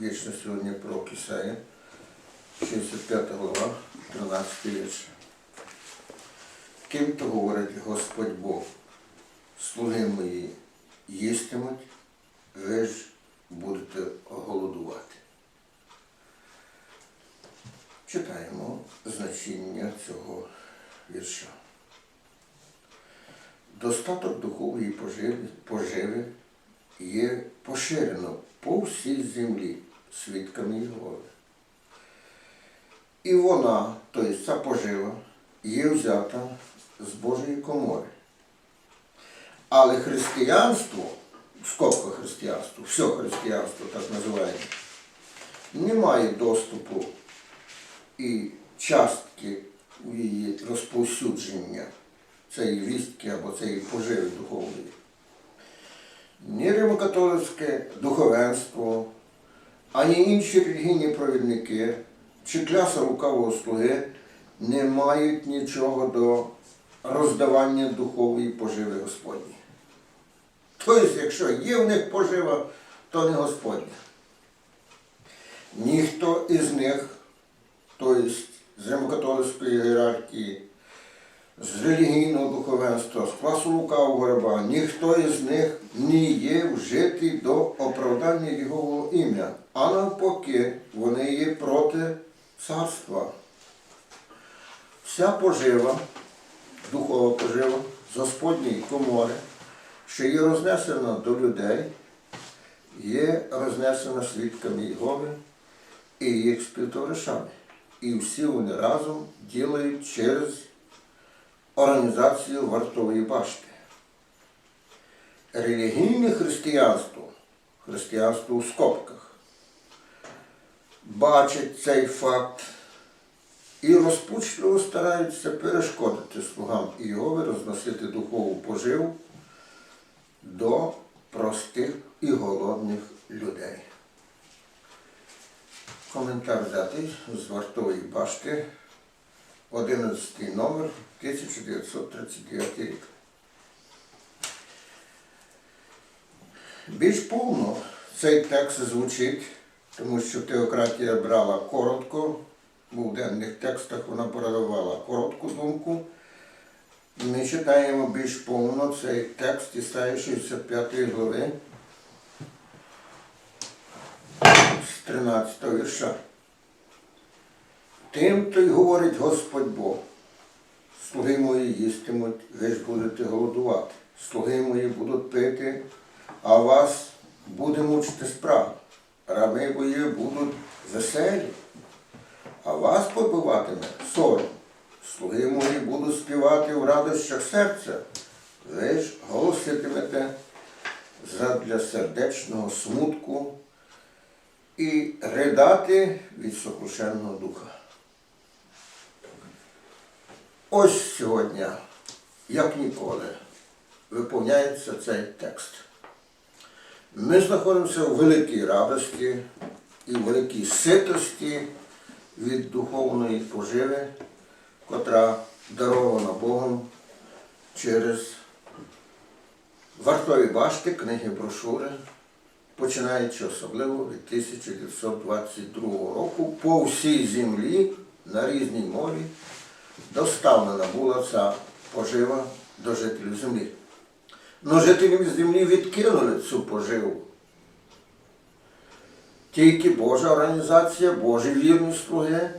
Вічно сьогодні про Кисея, 65 глава, 13 вірш. Ким то говорить Господь Бог, слуги мої їстимуть, ви ж будете голодувати. Читаємо значення цього вірша. Достаток духової поживи, поживи є поширено по всій землі свідками Єгови. І вона, тобто ця пожива, є взята з Божої комори. Але християнство, скобка християнство, все християнство так називаємо, не має доступу і частки її розповсюдження цієї вістки або цієї поживи духовної. Ні римокатолицьке духовенство, ані інші релігійні провідники чи кляса лукавого слуги не мають нічого до роздавання духової поживи Господні. Тобто, якщо є в них пожива, то не Господня. Ніхто із них, тобто з римокатолицької ієрархії, з релігійного духовенства, з класу лукавого раба, ніхто із них не є вжитий до оправдання Його ім'я, а навпаки, вони є проти царства. Вся пожива, духова пожива з Господньої комори, що є рознесена до людей, є рознесена свідками Єгови і їх співтоваришами. І всі вони разом ділають через організацію вартової башти. Релігійне християнство, християнство у скобках, бачить цей факт і розпучливо стараються перешкодити слугам Іови розносити духову поживу до простих і голодних людей. Коментар взятий з вартової башти, 11 номер, 1939 рік. Більш повно цей текст звучить, тому що теократія брала коротко, бо в денних текстах вона передавала коротку думку. Ми читаємо більш повно цей текст Ісаї 65 глави з 13 вірша. Тим то й говорить Господь Бог. Слуги мої їстимуть, ви ж будете голодувати. Слуги мої будуть пити, а вас буде мучити справа. Раби мої будуть веселі, а вас побиватиме сором. Слуги мої будуть співати в радощах серця. Ви ж голоситимете задля сердечного смутку і ридати від сокрушенного духа. Ось сьогодні, як ніколи, виповняється цей текст. Ми знаходимося у великій радості і в великій ситості від духовної поживи, котра дарована Богом через вартові башти, книги брошури, починаючи особливо від 1922 року по всій землі на різній мові доставлена була ця пожива до жителів землі. Но жителі землі відкинули цю поживу. Тільки Божа організація, Божі вірні слуги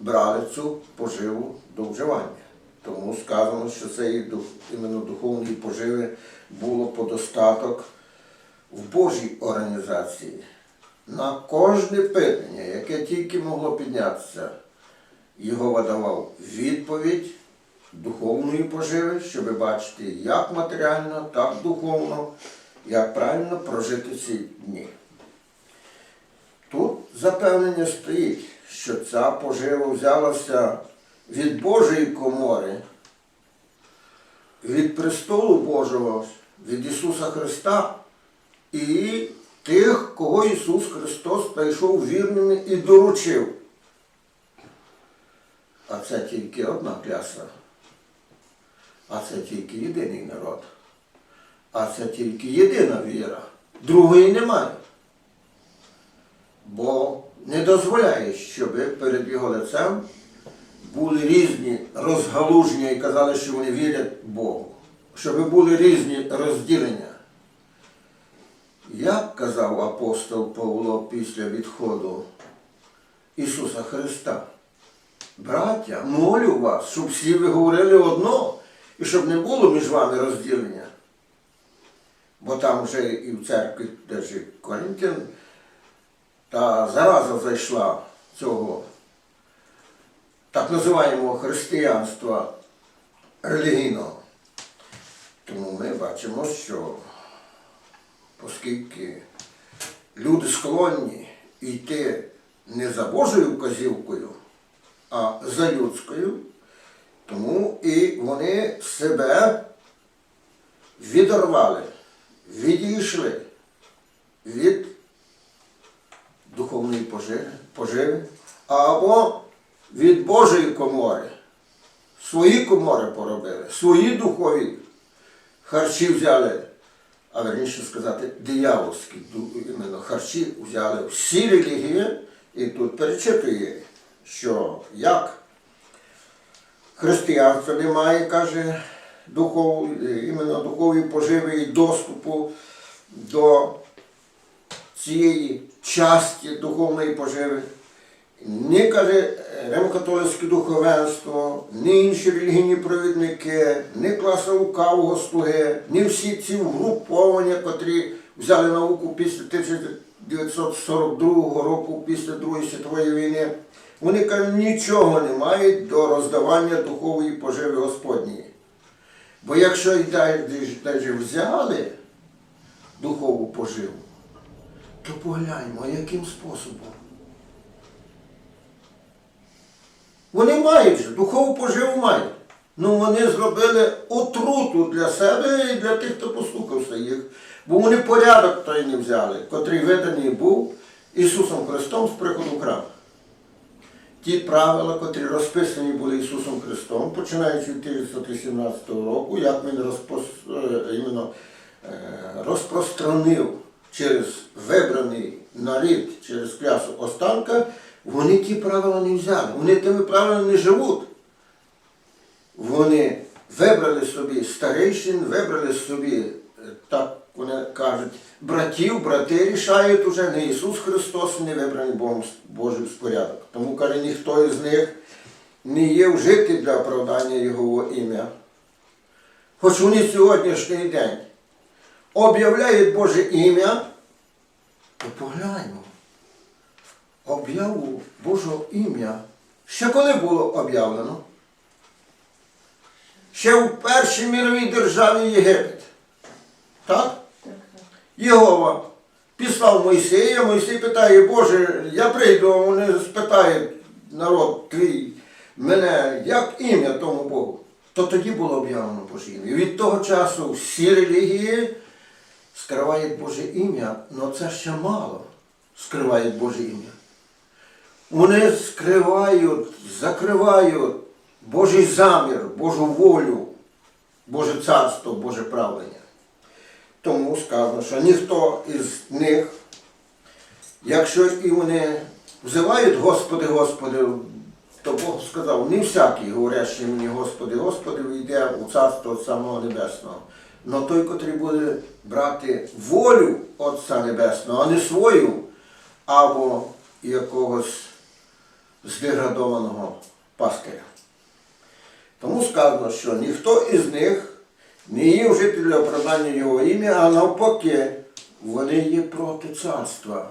брали цю поживу до вживання. Тому сказано, що цієї іменно духовної поживи було подостаток в Божій організації. На кожне питання, яке тільки могло піднятися, його давав відповідь духовної поживи, щоб бачити як матеріально, так духовно, як правильно прожити ці дні. Тут запевнення стоїть, що ця пожива взялася від Божої комори, від престолу Божого, від Ісуса Христа і тих, кого Ісус Христос знайшов вірними і доручив. А це тільки одна кляса. А це тільки єдиний народ. А це тільки єдина віра. Другої немає. Бо не дозволяє, щоб перед його лицем були різні розгалуження і казали, що вони вірять Богу, щоб були різні розділення. Як казав апостол Павло після відходу Ісуса Христа, браття, молю вас, щоб всі ви говорили одно, і щоб не було між вами розділення. Бо там вже і в церкві, де ж і Коринтян, та зараза зайшла цього так називаємого християнства релігійного. Тому ми бачимо, що оскільки люди склонні йти не за Божою вказівкою, а за людською, тому і вони себе відорвали, відійшли від духовної поживи, або від Божої комори. Свої комори поробили, свої духові харчі взяли, а верніше сказати, диявольські іменно харчі взяли всі релігії, і тут перечитує, що як християнство не має, каже, духов, іменно духової поживи і доступу до цієї часті духовної поживи. Ні, каже, римокатолицьке духовенство, ні інші релігійні провідники, ні класа лукавого слуги, ні всі ці угруповання, котрі взяли науку після 1942 року, після Другої світової війни, вони кажуть, нічого не мають до роздавання духової поживи Господньої. Бо якщо навіть взяли духову поживу, то погляньмо, яким способом. Вони мають же, духову поживу мають. Ну вони зробили отруту для себе і для тих, хто послухався їх. Бо вони порядок той не взяли, котрий виданий був Ісусом Христом з приходу в храм. Ті правила, котрі розписані були Ісусом Христом, починаючи від 1918 року, як Він розпос... е, іменно, е, розпространив через вибраний нарід, через клясу останка, вони ті правила не взяли. Вони тими правилами не живуть. Вони вибрали собі старейшин, вибрали собі, е, так вони кажуть, братів, брати рішають уже не Ісус Христос, не вибраний Богом Божий спорядок. Тому каже, ніхто із них не є вжитий для оправдання Його ім'я. Хоч вони сьогоднішній день об'являють Боже ім'я, то погляньмо. Об'яву Божого ім'я ще коли було об'явлено? Ще в першій міровій державі Єгипет. Так? Єгова післав Мойсея, Мойсей питає, Боже, я прийду, вони спитають народ твій мене, як ім'я тому Богу. То тоді було об'явлено Боже ім'я. Від того часу всі релігії скривають Боже ім'я, але це ще мало скривають Боже ім'я. Вони скривають, закривають Божий замір, Божу волю, Боже царство, Боже правлення. Тому сказано, що ніхто із них, якщо і вони взивають Господи, Господи, то Бог сказав, не всякий, говорящий мені Господи, Господи, війде у царство самого Небесного. Но той, котрий буде брати волю Отця Небесного, а не свою, або якогось здеградованого пастиря. Тому сказано, що ніхто із них не вжити для оправдання його ім'я, а навпаки, вони є проти царства.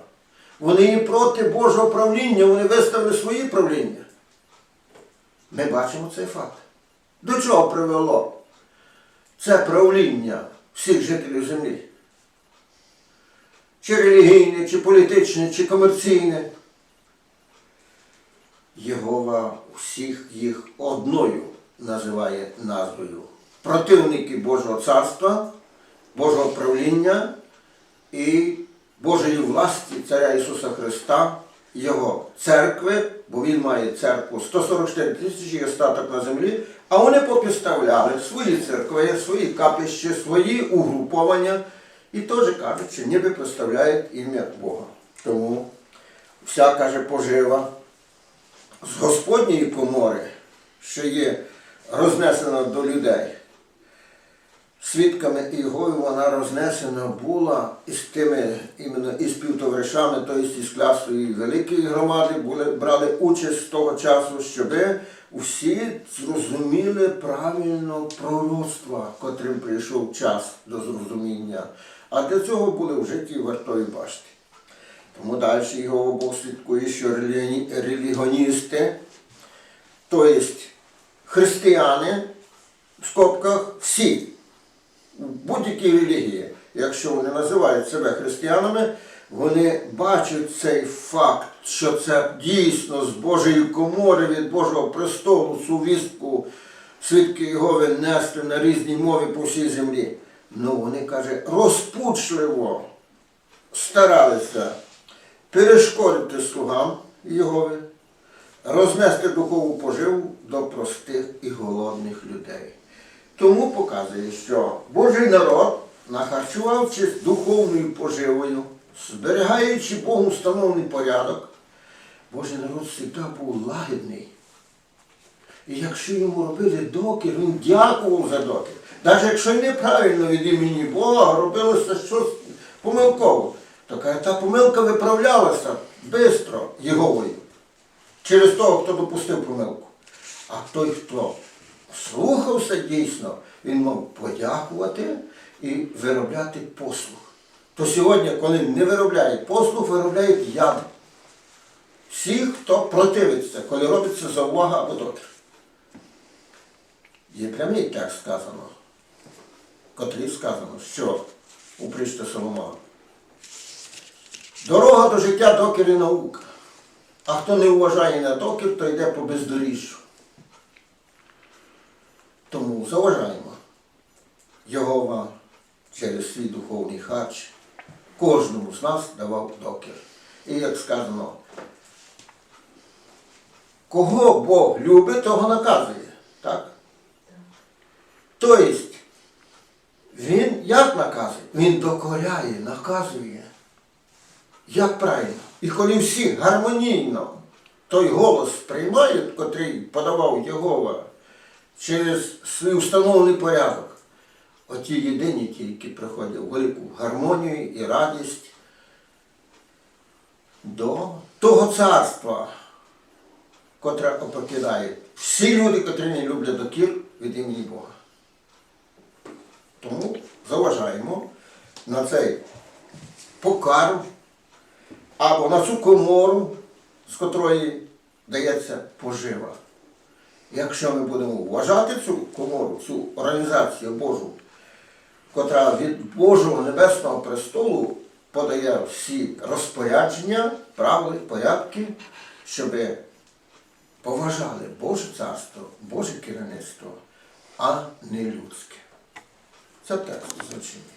Вони є проти Божого правління, вони виставили свої правління. Ми бачимо цей факт. До чого привело це правління всіх жителів землі? Чи релігійне, чи політичне, чи комерційне? Єгова всіх їх одною називає назвою. Противники Божого царства, Божого правління і Божої власті Царя Ісуса Христа, Його церкви, бо Він має церкву 144 тисячі і остаток на землі, а вони попіставляли свої церкви, свої капища, свої угруповання і теж кажуть, що ніби представляють ім'я Бога. Тому вся каже пожива з Господньої комори, що є рознесена до людей. Свідками Ігови вона рознесена була із тими іменно із співтоваришами, тобто із клясої великої громади, були, брали участь з того часу, щоб усі зрозуміли правильно пророцтва, котрим прийшов час до зрозуміння. А для цього були вжиті вартові башти. Тому далі його Бог слідкує, що релігіоні- релігіоністи, тобто християни, в скобках всі, в будь-якій релігії, якщо вони називають себе християнами, вони бачать цей факт, що це дійсно з Божої комори від Божого престолу цю вістку свідки Єгови несли на різній мові по всій землі. Ну вони каже, розпучливо старалися перешкодити слугам Єгови, рознести духову поживу до простих і голодних людей. Тому показує, що Божий народ, нахарчувавшись духовною поживою, зберігаючи Богом встановлений порядок, Божий народ завжди був лагідний. І якщо йому робили докір, він дякував за докір. Навіть якщо неправильно від імені Бога робилося щось помилково, то каже, та помилка виправлялася швидко Єговою через того, хто допустив помилку. А той, хто слухався дійсно, він мав подякувати і виробляти послуг. То сьогодні, коли не виробляють послуг, виробляють яд. Всі, хто противиться, коли робиться заувага або докір. Є прямий текст сказано, котрий сказано, що у причті Соломона. Дорога до життя докір і наука. А хто не вважає на докір, то йде по бездоріжжю. Тому заважаємо Йогова через свій духовний харч кожному з нас давав докір. І як сказано, кого Бог любить, того наказує. Так? Тобто, він як наказує? Він докоряє, наказує. Як правильно? І коли всі гармонійно той голос приймають, котрий подавав Єгова через свій встановлений порядок, оті єдині тільки приходять велику гармонію і радість до того царства, котре опрокидає всі люди, котрі не люблять докір від імені Бога. Тому заважаємо на цей покарм або на цю комору, з котрої дається пожива. Якщо ми будемо вважати цю комору, цю організацію Божу, котра від Божого Небесного престолу подає всі розпорядження, правила, порядки, щоб поважали Боже царство, Боже керівництво, а не людське. Це текст звучить.